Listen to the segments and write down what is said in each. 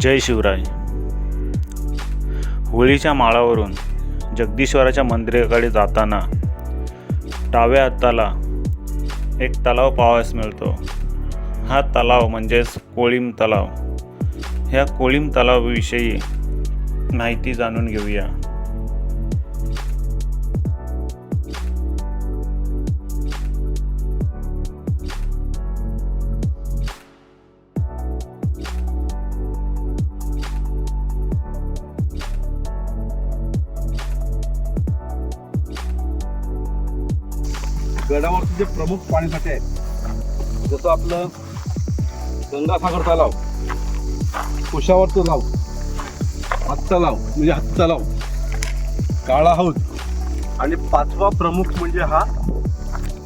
जय शिवराय. होळीच्या माळावरून जगदीश्वराच्या मंदिराकडे जाताना डाव्या हाताला एक तलाव पाहावयास मिळतो. हा तलाव म्हणजेच कोळीम तलाव. ह्या कोळीम तलावाविषयी माहिती जाणून घेऊया. गडावरचे जे प्रमुख पाणीसाठे आहेत जसं आपलं गंगासागर तलाव कुशावर तलाव हात तलाव म्हणजे हात तलाव काळा हौद आणि पाचवा प्रमुख म्हणजे हा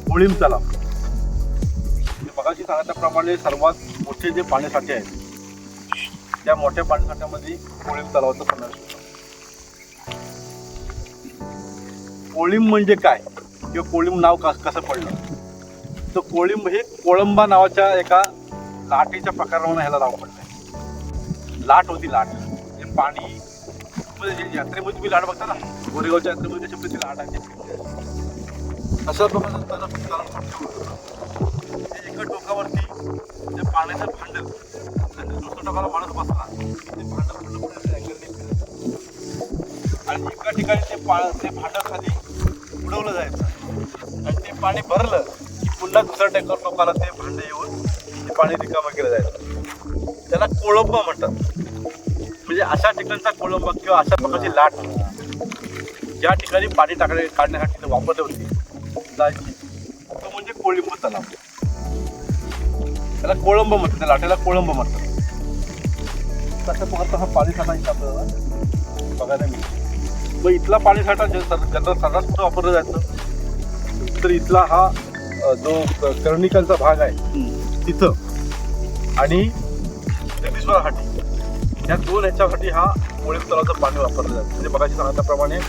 कोळीम तलाव. म्हणजे मगाशी सांगितल्याप्रमाणे सर्वात मोठे जे पाणीसाठे आहेत त्या मोठ्या पाणीसाठ्यामध्ये कोळीम तलावाचा समावेश होतो. कोळीम म्हणजे काय? किंवा कोळिंब नाव का कसं पडलं? तर कोळिंब हे कोळंबा नावाच्या एका लाटेच्या प्रकारावर ह्याला नाव पडलं लाट होती लाट. म्हणजे पाणी. म्हणजे जे यात्रेमध्ये तुम्ही लाट बघता ना गोरेगावच्या यात्रेमध्ये त्याच्या ती लाट आहे. अशा प्रकारे त्याला त्याला ते एका टोकावरती ते पाण्याचं भांडं आणि दुसऱ्या टोकाला माणूस बसला ते भांड पूर्णपणे आणि एका ठिकाणी ते पा ते भांडं खाली उडवलं जायचं. आणि ते पाणी भरलं की पुन्हा दुसऱ्या टँकर लोकांना ते भांडे येऊन ते पाणी रिकामा केलं जायचं. त्याला कोळंबा म्हणतात. म्हणजे अशा ठिकाणचा कोळंबा किंवा अशा प्रकारची लाट. ज्या ठिकाणी पाणी टाकणे काढण्यासाठी ते वापरले होते. जायची. तो म्हणजे कोळिंब तलाव. त्याला कोळंब म्हणतात. त्या लाटेला कोळंब म्हणतात. तशा प्रकारचा हा पाणी साठा इथं आपल्याला बघायला मिळतो. मग इथला पाणी साठा सर- जनरल सर्रास कुठं वापरलं जायचं. तर इथला हा जो क- कर्णिकांचा भाग आहे तिथं. आणि जगदीश्वर हाटी. या दोन ह्याच्यासाठी हा मुळे तलावचं पाणी वापरलं जातं. म्हणजे बघायची सांगितल्याप्रमाणे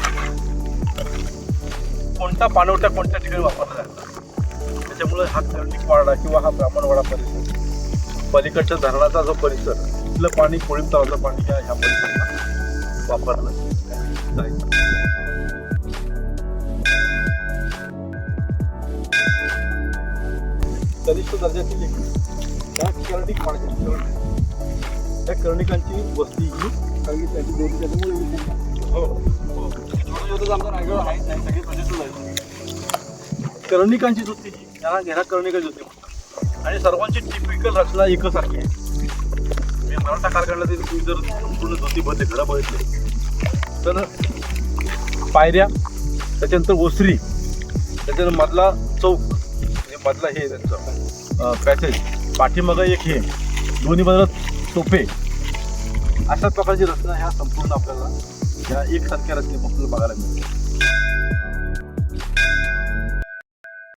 कोणता पाणवठा कोणत्या ठिकाणी वापरला जातो. त्याच्यामुळे हा कर्णिकवाडा किंवा हा ब्राह्मणवाडा परिसर पलीकडच्या धरणाचा जो परिसर तिथलं पाणी कोळीम तलावचं पाणी या ह्या परिसरात वापरलं जायचं. कनिष्ठ दर्जाची एक त्या कर्णिक पाण्याची कर्णिक त्या कर्णिकांची वस्ती ही कारण की त्याची जोडी त्याच्यामुळे एवढी हो. हो. आमचा रायगड आहे नाही सगळे प्रदेशच आहेत कर्णिकांची वस्ती ही त्यांना घेणा कर्णिकाची होती आणि सर्वांची टिपिकल रचना एकसारखी आहे. मी मराठा कारखान्यातील तुम्ही जर संपूर्ण धोती बदले घरं बघितले तर पायऱ्या त्याच्यानंतर ओसरी त्याच्यानंतर मधला चौक मधला हे त्यांचं. पॅसेज. पाठीमागं एक हे. दोन्ही बाजूला सोपे अशा प्रकारची रचना ह्या संपूर्ण आपल्याला ह्या एकसारख्या रचने आपल्याला बघायला मिळते.